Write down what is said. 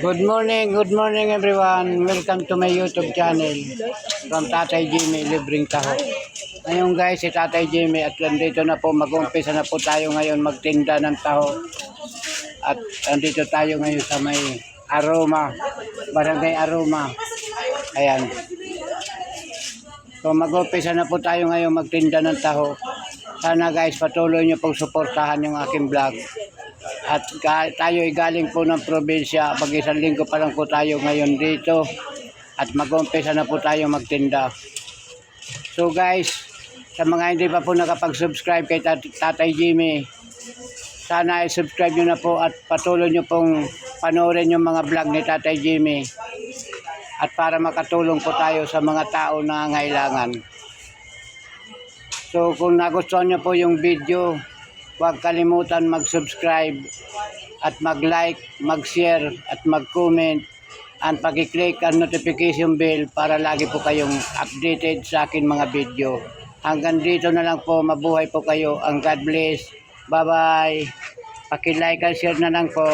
Good morning, good morning everyone. Welcome to my YouTube channel from Tatay Jimmy, Libreng Taho. Ngayon guys, si Tatay Jimmy at nandito na po, mag-umpisa na po tayo ngayon magtinda ng taho. At nandito tayo ngayon sa may Aroma, Barangay Aroma. Ayan. So mag-umpisa na po tayo ngayon magtinda ng taho. Sana guys, patuloy niyo pong suportahan yung aking vlog. At tayo ay galing po ng probinsya. Pag isang linggo pa lang po tayo ngayon dito. At mag-umpisa na po tayo magtinda. So guys, sa mga hindi pa po nakapag-subscribe kay Tat- Tatay Jimmy, sana i-subscribe nyo na po at patuloy nyo pong panoorin yung mga vlog ni Tatay Jimmy. At para makatulong po tayo sa mga tao na ngailangan. So kung nagustuhan nyo po yung video, huwag kalimutan mag-subscribe at mag-like, mag-share at mag-comment and pag-click ang notification bell para lagi po kayong updated sa akin mga video. Hanggang dito na lang po, mabuhay po kayo. Ang God bless. Bye-bye. Paki-like and share na lang po.